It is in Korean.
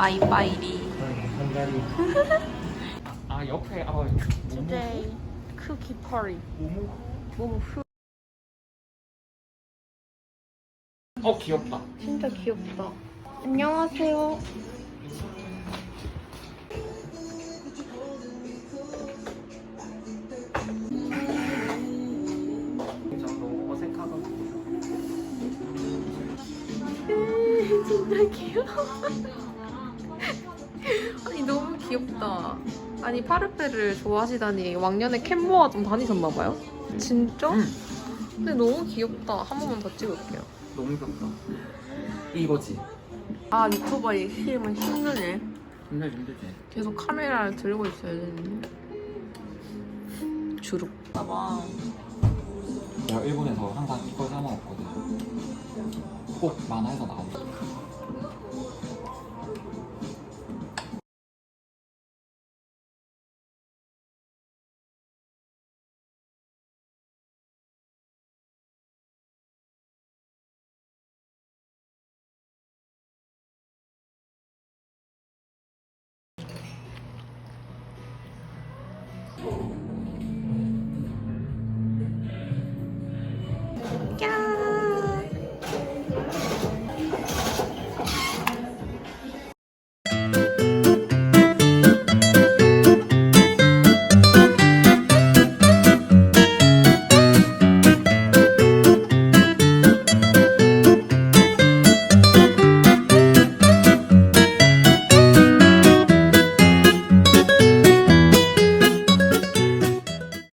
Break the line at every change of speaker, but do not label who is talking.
바이바이리.
아 옆에 아
Today cookie party.
모모
너무 후.
어 귀엽다
진짜 귀엽다. 안녕하세요.
저 너무 어색하다
진짜 귀여워. 아니 너무 귀엽다. 아니 파르페를 좋아하시다니 왕년에 캔모아 좀 다니셨나봐요? 진짜?
응.
근데 너무 귀엽다. 한 번만 더 찍을게요.
너무 귀엽다 이거지
아 유튜버의 힘은 힘드네.
힘들지 힘들지
계속 카메라를 들고 있어야 되는데. 주룩. 봐봐.
내가 일본에서 항상 이걸 사 먹었거든 꼭 만화에서 나오고 짠!